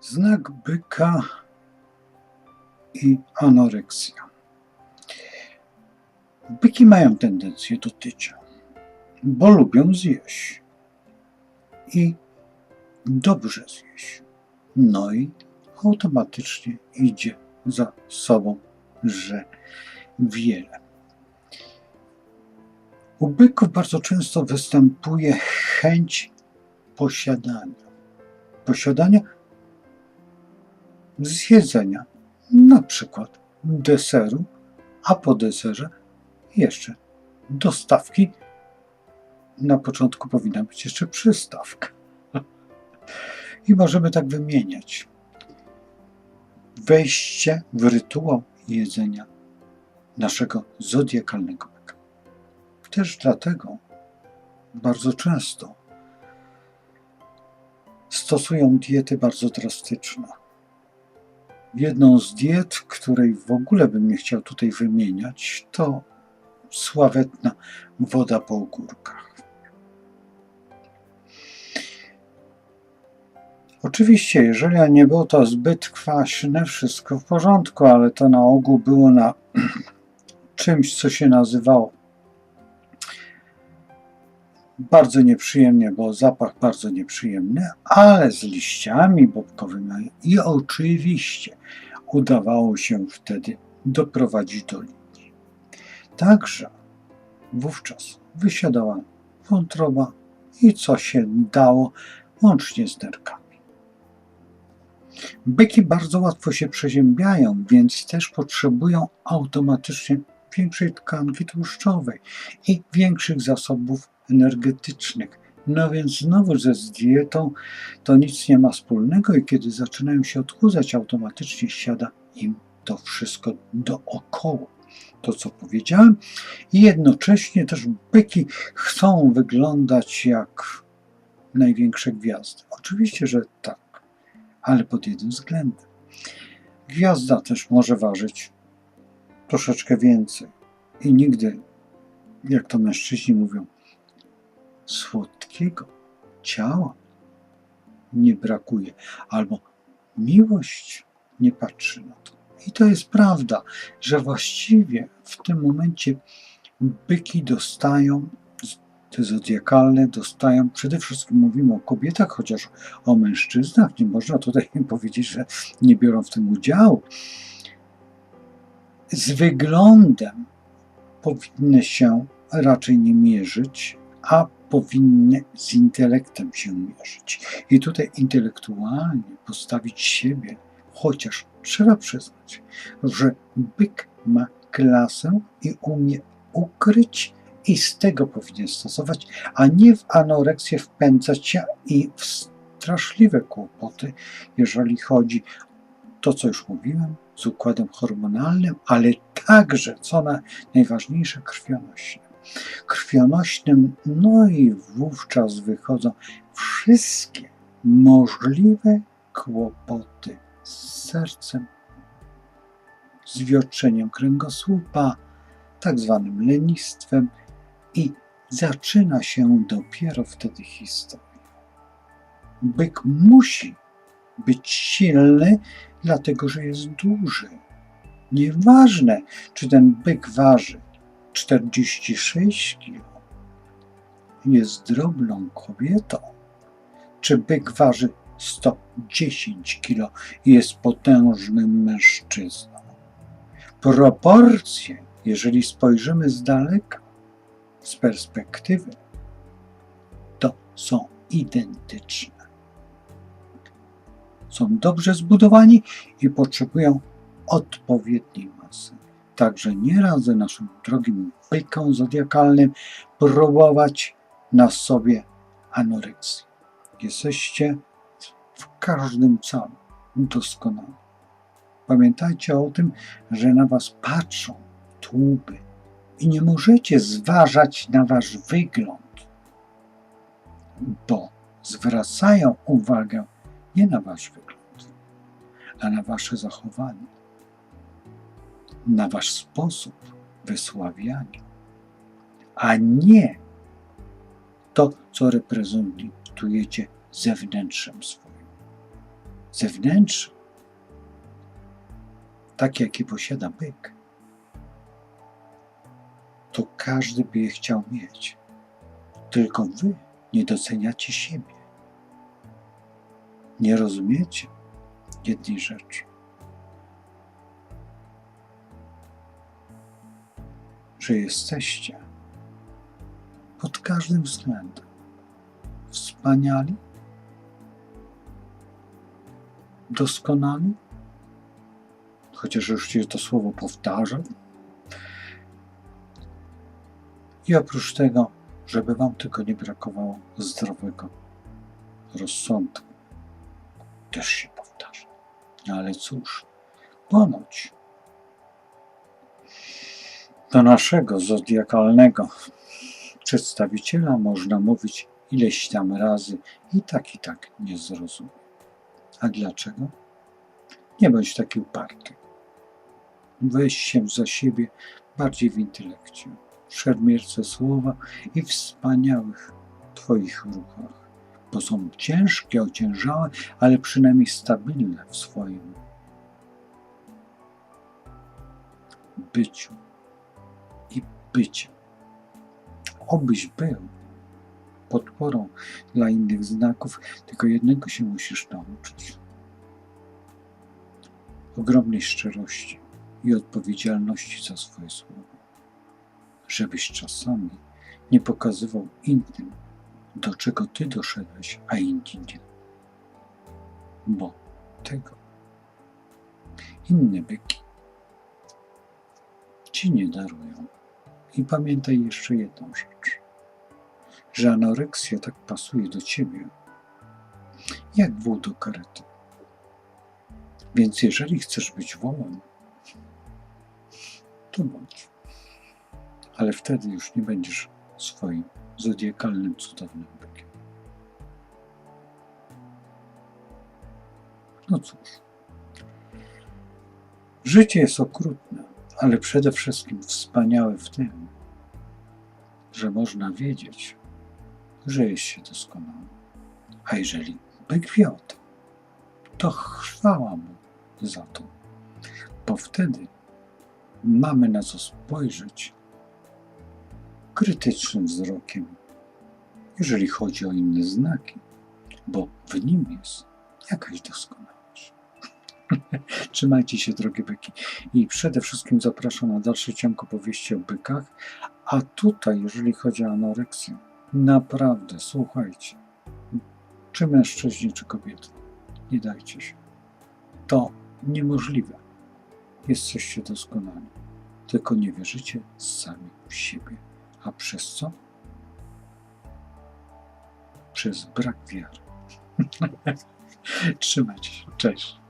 Znak byka i anoreksja. Byki mają tendencję do tycia, bo lubią zjeść i dobrze zjeść. No i automatycznie idzie za sobą, że wiele. U byków bardzo często występuje chęć posiadania. Posiadania zjedzenia, na przykład deseru, a po deserze jeszcze dostawki. Na początku powinna być jeszcze przystawka. I możemy tak wymieniać. Wejście w rytuał jedzenia naszego zodiakalnego byka. Też dlatego bardzo często stosują diety bardzo drastyczne. Jedną z diet, której w ogóle bym nie chciał tutaj wymieniać, to sławetna woda po ogórkach. Oczywiście, jeżeli nie było to zbyt kwaśne, wszystko w porządku, ale to na ogół było na czymś, co się nazywało bardzo nieprzyjemnie, bo zapach bardzo nieprzyjemny, ale z liściami bobkowymi i oczywiście udawało się wtedy doprowadzić do linii. Także wówczas wysiadała wątroba i co się dało, łącznie z nerkami. Byki bardzo łatwo się przeziębiają, więc też potrzebują automatycznie większej tkanki tłuszczowej i większych zasobów energetycznych. No więc znowu ze z dietą to nic nie ma wspólnego i kiedy zaczynają się odchudzać, automatycznie siada im to wszystko dookoła. To, co powiedziałem, i jednocześnie też byki chcą wyglądać jak największe gwiazdy. Oczywiście, że tak, ale pod jednym względem. Gwiazda też może ważyć troszeczkę więcej i nigdy, jak to mężczyźni mówią, słodkiego ciała nie brakuje, albo miłość nie patrzy na to. I to jest prawda, że właściwie w tym momencie byki dostają, te zodiakalne dostają, przede wszystkim mówimy o kobietach, chociaż o mężczyznach, nie można tutaj powiedzieć, że nie biorą w tym udziału. Z wyglądem powinny się raczej nie mierzyć, a powinny z intelektem się mierzyć. I tutaj intelektualnie postawić siebie, chociaż trzeba przyznać, że byk ma klasę i umie ukryć i z tego powinien stosować, a nie w anoreksję wpędzać się i w straszliwe kłopoty, jeżeli chodzi to, co już mówiłem, z układem hormonalnym, ale także, co na, najważniejsze, krwionośnym krwionośnym, no i wówczas wychodzą wszystkie możliwe kłopoty z sercem, z wiotrzeniem kręgosłupa, tak zwanym lenistwem i zaczyna się dopiero wtedy historia. Byk musi być silny, dlatego że jest duży. Nieważne, czy ten byk waży 46 kg. Jest drobną kobietą. Czy byk waży 110 kg i jest potężnym mężczyzną? Proporcje, jeżeli spojrzymy z daleka, z perspektywy, to są identyczne. Są dobrze zbudowani i potrzebują odpowiedniej masy. Także nie radzę naszym drogim bykom zodiakalnym próbować na sobie anoreksji. Jesteście w każdym calu doskonali. Pamiętajcie o tym, że na was patrzą tłupy i nie możecie zważać na wasz wygląd, bo zwracają uwagę nie na wasz wygląd, a na wasze zachowanie na wasz sposób wysławiania, a nie to, co reprezentujecie zewnętrzem swoim. zewnętrzne, takie jakie posiada byk, to każdy by je chciał mieć. Tylko wy nie doceniacie siebie. Nie rozumiecie jednej rzeczy. Że jesteście pod każdym względem wspaniali, doskonali, chociaż już się to słowo powtarzam. I oprócz tego, żeby Wam tylko nie brakowało zdrowego rozsądku, też się powtarza. No ale cóż, ponoć do naszego zodiakalnego przedstawiciela można mówić ileś tam razy i tak i tak nie zrozumie. A dlaczego? Nie bądź taki uparty. Weź się za siebie bardziej w intelekcie, w szermierce słowa i wspaniałych Twoich ruchach, bo są ciężkie, ociężałe, ale przynajmniej stabilne w swoim byciu bycie. Obyś był podporą dla innych znaków, tylko jednego się musisz nauczyć. Ogromnej szczerości i odpowiedzialności za swoje słowo. Żebyś czasami nie pokazywał innym, do czego ty doszedłeś, a inni nie. Bo tego inne byki ci nie darują. I pamiętaj jeszcze jedną rzecz że anoreksja tak pasuje do ciebie, jak wół do karety. Więc jeżeli chcesz być wołem, to bądź. Ale wtedy już nie będziesz swoim zodiakalnym, cudownym bykiem. No cóż. Życie jest okrutne, ale przede wszystkim wspaniałe w tym, że można wiedzieć, że jest się doskonały. A jeżeli byk tym, to chwała mu za to, bo wtedy mamy na co spojrzeć krytycznym wzrokiem, jeżeli chodzi o inne znaki, bo w nim jest jakaś doskonałość. Trzymajcie się, drogie byki. I przede wszystkim zapraszam na dalszy ciąg opowieści o bykach. A tutaj, jeżeli chodzi o anoreksję, Naprawdę, słuchajcie. Czy mężczyźni, czy kobiety, nie dajcie się. To niemożliwe. Jesteście doskonali. Tylko nie wierzycie sami w siebie. A przez co? Przez brak wiary. Trzymajcie się. Cześć.